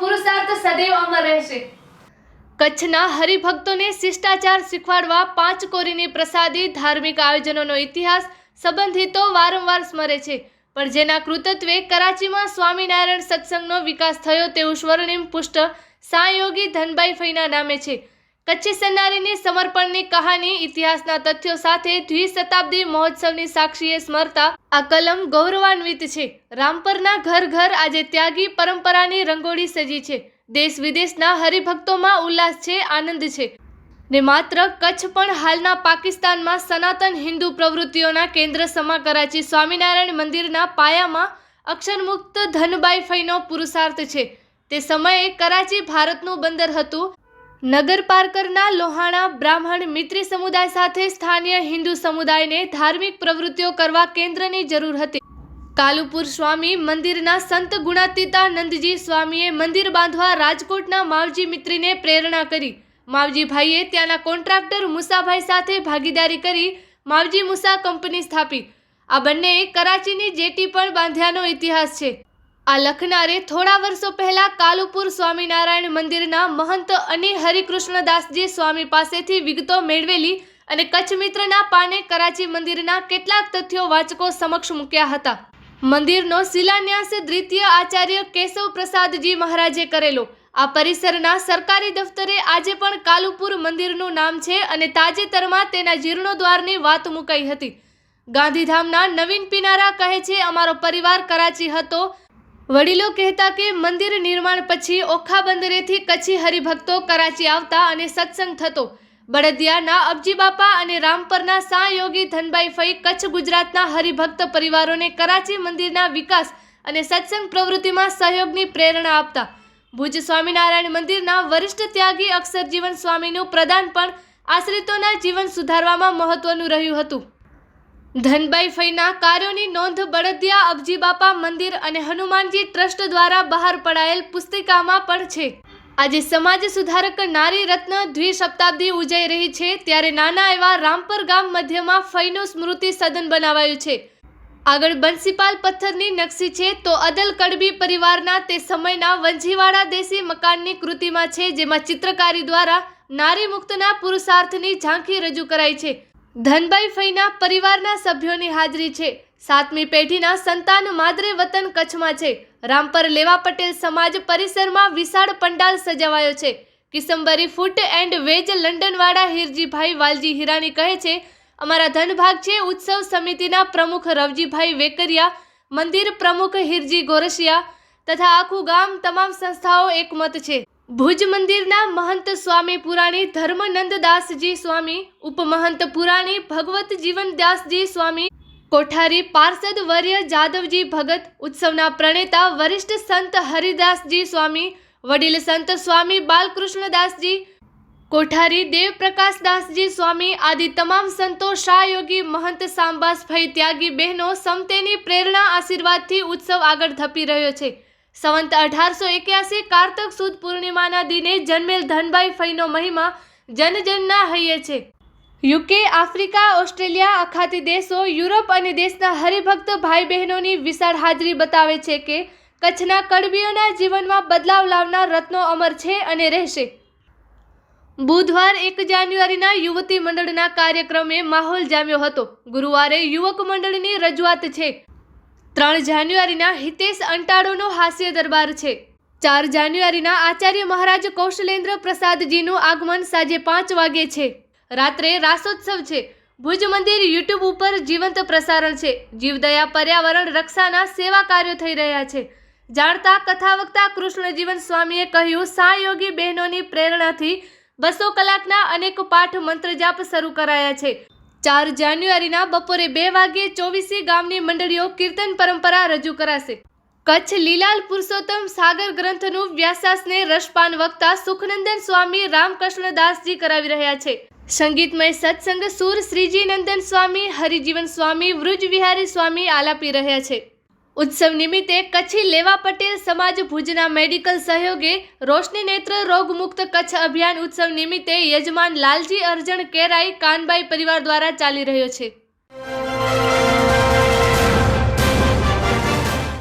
પુરુષાર્થ સદૈવ અમર રહેશે. કચ્છના હરિભક્તોને શિષ્ટાચાર શીખવાડવા પાંચ કોરીની પ્રસાદી, ધાર્મિક આયોજનોનો ઇતિહાસ સંબંધિતો વારંવાર સ્મરે છે. પણ જેના કૃતત્વે કરાચીમાં સ્વામિનારાયણ સત્સંગનો વિકાસ થયો તેવું સ્વર્ણિમ પુષ્ટ સાંયોગી ધનભાઈ ફઈના નામે છે. કચ્છી સન્નારીની સમર્પણની કહાની ઇતિહાસના તથ્યો સાથે દ્વિશતાબ્દી મહોત્સવની સાક્ષીએ સ્મરતા. આ કલમ ગૌરવાન્વિત છે. રામપરના ઘર ઘર આજે ત્યાગી પરંપરાની રંગોળી સજી છે. દેશ વિદેશના હરિભક્તોમાં ઉલ્લાસ છે, આનંદ છે. ને માત્ર કચ્છ પણ હાલના પાકિસ્તાનમાં સનાતન હિન્દુ પ્રવૃત્તિઓના કેન્દ્ર સમા કરાચી સ્વામિનારાયણ મંદિરના પાયામાં અક્ષરમુક્ત ધનબાઈ ફઈનો પુરુષાર્થ છે. તે સમયે કરાચી ભારતનું બંદર હતું. નગર પાર્કરના લોહાણા બ્રાહ્મણ મિત્રી સમુદાય સાથે સ્થાનીય હિન્દુ સમુદાયને ધાર્મિક પ્રવૃત્તિઓ કરવા કેન્દ્રની જરૂર હતી. કાલુપુર સ્વામી મંદિરના સંત ગુણાતીતા નંદજી સ્વામીએ મંદિર બાંધવા રાજકોટના માવજી મિત્રીને પ્રેરણા કરી. માવજીભાઈએ ત્યાંના કોન્ટ્રાક્ટર મુસાભાઈ સાથે ભાગીદારી કરી માવજી મુસા કંપની સ્થાપી. આ બંનેએ કરાચીની જેટી પણ બાંધ્યાનો ઇતિહાસ છે. આ લખનારે થોડા વર્ષો પહેલા કાલુપુર સ્વામિનારાયણ મંદિરના મહંત અને હરિકૃષ્ણદાસજી સ્વામી પાસેથી વિગતો મેળવેલી અને કચ્છ મિત્રના પાને કરાચી મંદિરના કેટલાક તથ્યો વાચકો સમક્ષ મૂક્યા હતા. મંદિરનો શિલાન્યાસ દ્વિતીય આચાર્ય કેશવ પ્રસાદજી મહારાજે કરેલો. આ પરિસરના સરકારી દફતરે આજે પણ કાલુપુર મંદિરનું નામ છે અને તાજેતરમાં તેના જીર્ણોદ્વારની વાત મુકાઈ હતી. ગાંધીધામના નવીન પિનારા કહે છે, અમારો પરિવાર કરાચી હતો વડીલો કહેતા કે મંદિર નિર્માણ પછી ઓખા બંદરેથી કચ્છી હરિભક્તો કરાચી આવતા અને સત્સંગ થતો. બળદિયાના અબજી બાપા અને રામપરના સાયોગી ધનભાઈ ફઈ કચ્છ ગુજરાતના હરિભક્ત પરિવારોને કરાચી મંદિરના વિકાસ અને સત્સંગ પ્રવૃત્તિમાં સહયોગની પ્રેરણા આપતા. ભુજ સ્વામિનારાયણ મંદિરના વરિષ્ઠ ત્યાગી અક્ષરજીવન સ્વામીનું પ્રદાન પણ આશ્રિતોના જીવન સુધારવામાં મહત્વનું રહ્યું હતું. ધનબાઈ ફઈના કાર્યોની નોંધ બળદિયા અબજી બાપા મંદિર અને હનુમાનજી ટ્રસ્ટ દ્વારા બહાર પડાયેલ પુસ્તિકામાં પણ છે. આજે સમાજ સુધારક નારી રત્ન દ્વિશતાબ્દી ઉજાઈ રહી છે, ત્યારે નાના એવા રામપર ગામ મધ્યમાં ફઈનું સ્મૃતિ સદન બનાવાયું છે. આગળ બંસીપાલ પથ્થરની નકશી છે, તો અદલ કડબી પરિવારના તે સમયના વંજીવાડા દેશી મકાનની કૃતિમાં છે, જેમાં ચિત્રકારી દ્વારા નારી મુક્તના પુરુષાર્થની ઝાંખી રજૂ કરાઈ છે. ધનબાઈ ફઈના પરિવારના સભ્યોની હાજરી છે. સાતમી પેઢીના સંતાન માદરે વતન કચ્છમાં છે. રામપર લેવા પટેલ સમાજ પરિસરમાં વિશાળ પંડાલ સજાવાયો છે. કિસંબરી ફૂટ એન્ડ વેજ લંડનવાળા હિરજીભાઈ વાલજી હિરાણી કહે છે, અમારા ધનભાગ છે ઉત્સવ સમિતિના પ્રમુખ રવજીભાઈ વેકરિયા, મંદિર પ્રમુખ હિરજી ગોરસિયા તથા આખું ગામ, તમામ સંસ્થાઓ એકમત છે. ભુજ મંદિરના મહંત સ્વામી પુરાણી ધર્મનંદદાસજી સ્વામી, ઉપમહંત પુરાણી ભગવત જીવનદાસજી સ્વામી, કોઠારી પાર્ષદ વર્ય જાદવજી ભગત, ઉત્સવના પ્રણેતા વરિષ્ઠ સંત હરિદાસજી સ્વામી, વડીલ સંત સ્વામી બાલકૃષ્ણદાસજી કોઠારી દેવપ્રકાશદાસજી સ્વામી આદિ તમામ સંતો શાહયોગી મહંત સાંબાસભાઈ ત્યાગી બહેનો સમતેની પ્રેરણા આશીર્વાદથી ઉત્સવ આગળ ધપી રહ્યો છે. સંવંત અઢારસો એક્યાસી કારતક સુદ પૂર્ણિમાના દિને જન્મેલ ધનભાઈ ફઈનો મહિમા જનજનના હૈયે છે. યુકે, આફ્રિકા, ઓસ્ટ્રેલિયા અખાતી દેશો, યુરોપ અને દેશના હરિભક્ત ભાઈ બહેનોની વિશાળ હાજરી બતાવે છે કે કચ્છના કડબીઓના જીવનમાં બદલાવ લાવનાર રત્નો અમર છે અને રહેશે. બુધવાર એક જાન્યુઆરીના યુવતી મંડળના કાર્યક્રમે માહોલ જામ્યો હતો. ગુરુવારે યુવક મંડળની રજૂઆત છે. ત્રણ જાન્યુઆરીના હિતેશ અંટાળોનો હાસ્ય દરબાર છે. ચાર જાન્યુઆરીના આચાર્ય મહારાજ કૌશલેન્દ્ર પ્રસાદજીનું આગમન સાંજે પાંચ વાગે છે. રાત્રે રાસોત્સવ છે. ભુજ મંદિર યુટ્યુબ ઉપર જીવંત પ્રસારણ છે. જીવદયા પર્યાવરણ રક્ષાના સેવા કાર્યો થઈ રહ્યા છે. જાણતા, કથાવક્તા કૃષ્ણજીવન સ્વામીએ કહ્યું સહયોગી બહેનોની પ્રેરણાથી બસો કલાકના અનેક પાઠ મંત્ર જાપ શરૂ કરાયા છે. ચાર જાન્યુઆરીના બપોરે બે વાગ્યે ચોવીસી ગામની મંડળીઓ કીર્તન પરંપરા રજૂ કરાશે. કચ્છ લીલાલ પુરુષોત્તમ સાગર ગ્રંથનું વ્યાસાસને રસપાન વક્તા સુખનંદન સ્વામી રામકૃષ્ણદાસજી કરાવી રહ્યા છે. સંગીતમય સત્સંગ સુર શ્રીજી નંદન સ્વામી, હરિજીવન સ્વામી વૃજ વિહારી સ્વામી આલાપી રહ્યા છે. ઉત્સવ નિમિત્તે કચ્છી લેવા પટેલ સમાજ ભુજના મેડિકલ સહયોગે રોશની નેત્ર રોગ મુક્ત કચ્છ અભિયાન ઉત્સવ નિમિત્તે યજમાન લાલજી અરજણ કેરાઈ કાનબાઈ પરિવાર દ્વારા ચાલી રહ્યો છે.